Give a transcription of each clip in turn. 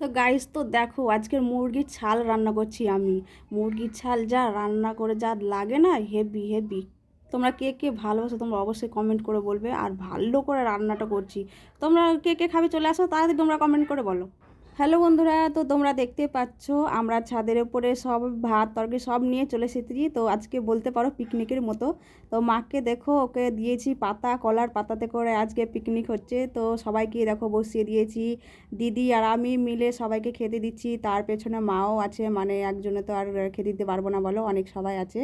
তো গাইস তো দেখো, আজকের মুরগির ছাল রান্না করছি আমি। মুরগির ছাল যা রান্না করে যা লাগে না হেভি হেভি তোমরা কে কে ভালোবাসো তোমরা অবশ্যই কমেন্ট করে বলবে, আর ভালো করে রান্নাটা করছি। তোমরা কে কে খাবে চলে আসো, তাড়াতাড়ি তোমরা কমেন্ট করে বলো। হ্যালো বন্ধুরা, তো তোমরা দেখতে পাচ্ছ, আমরা ছাদের উপরে সব ভাত, তরকারি সব নিয়ে চলে এসেছি। তো আজকে বলতে পারো পিকনিকের মতো। তো মাকে দেখো, ওকে দিয়েছি পাতা, কলার পাতাতে করে আজকে পিকনিক হচ্ছে। তো সবাইকে দেখো বসিয়ে দিয়েছি। দিদি আর আমি মিলে সবাইকে খেতে দিচ্ছি। তার পেছনে মাও আছে মানে একজনে তো আর খেতে দিতে পারব না বলো, অনেক সবাই আছে।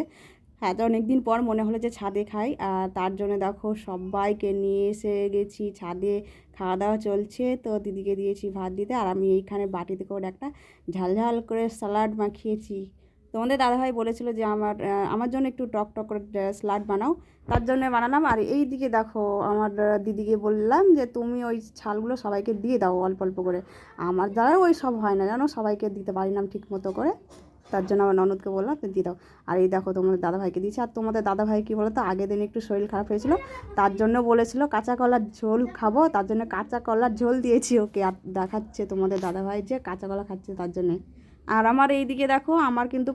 হ্যাঁ তো অনেকদিন পর মনে হলো যে ছাদে খাই। আর তার জন্য দেখো সবাইকে নিয়ে এসে গেছি, ছাদে খাওয়া দাওয়া চলছে। তো দিদিকে দিয়েছি ভাত দিতে আর আমি এইখানে বাটিতে করে একটা ঝালঝাল করে স্যালাড মাখিয়েছি। তোমাদের দাদাভাই বলেছিল যে আমার আমার জন্য একটু টক টক করে স্যালাড বানাও। তার জন্য বানালাম। আর এই দিকে দেখো আমার দিদিকে বললাম যে তুমি ওই ছালগুলো সবাইকে দিয়ে দাও অল্প অল্প করে। আমার দ্বারা ওই সব হয় না, জানো? সবাইকে দিতে পারি না ঠিক মতো করে। তার জন্য আমার ননদকে বললাম দিয়ে দাও। আর এই দেখো তোমাদের দাদাভাইকে দিয়েছি। আর তোমাদের দাদাভাই কী বলো তো আগের দিন একটু শরীর খারাপ হয়েছিল, তার জন্য বলেছিল, কাঁচা কলার ঝোল খাব। তার জন্য কাঁচা কলার ঝোল দিয়েছি ওকে। আর দেখাচ্ছে তোমাদের দাদাভাই যে কাঁচা কলা খাচ্ছে তার জন্যে। আর আমার এই দিকে দেখো, আমার কিন্তু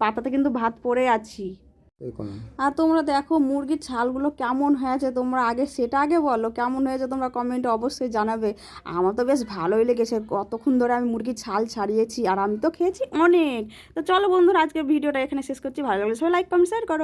পাতাতে কিন্তু ভাত পড়ে আছি। আর তোমরা দেখো মুরগির ছালগুলো কেমন হয়েছে, তোমরা আগে সেটা আগে বলো, কেমন হয়েছে তোমরা কমেন্টে অবশ্যই জানাবে। আমার তো বেশ ভালোই লেগেছে, কতক্ষণ ধরে আমি মুরগির ছাল ছাড়িয়েছি, আর আমি তো খেয়েছি অনেক। তো চলো বন্ধুরা আজকে ভিডিওটা এখানে শেষ করছি, ভালো লাগলে সবাই লাইক কমেন্ট শেয়ার করো।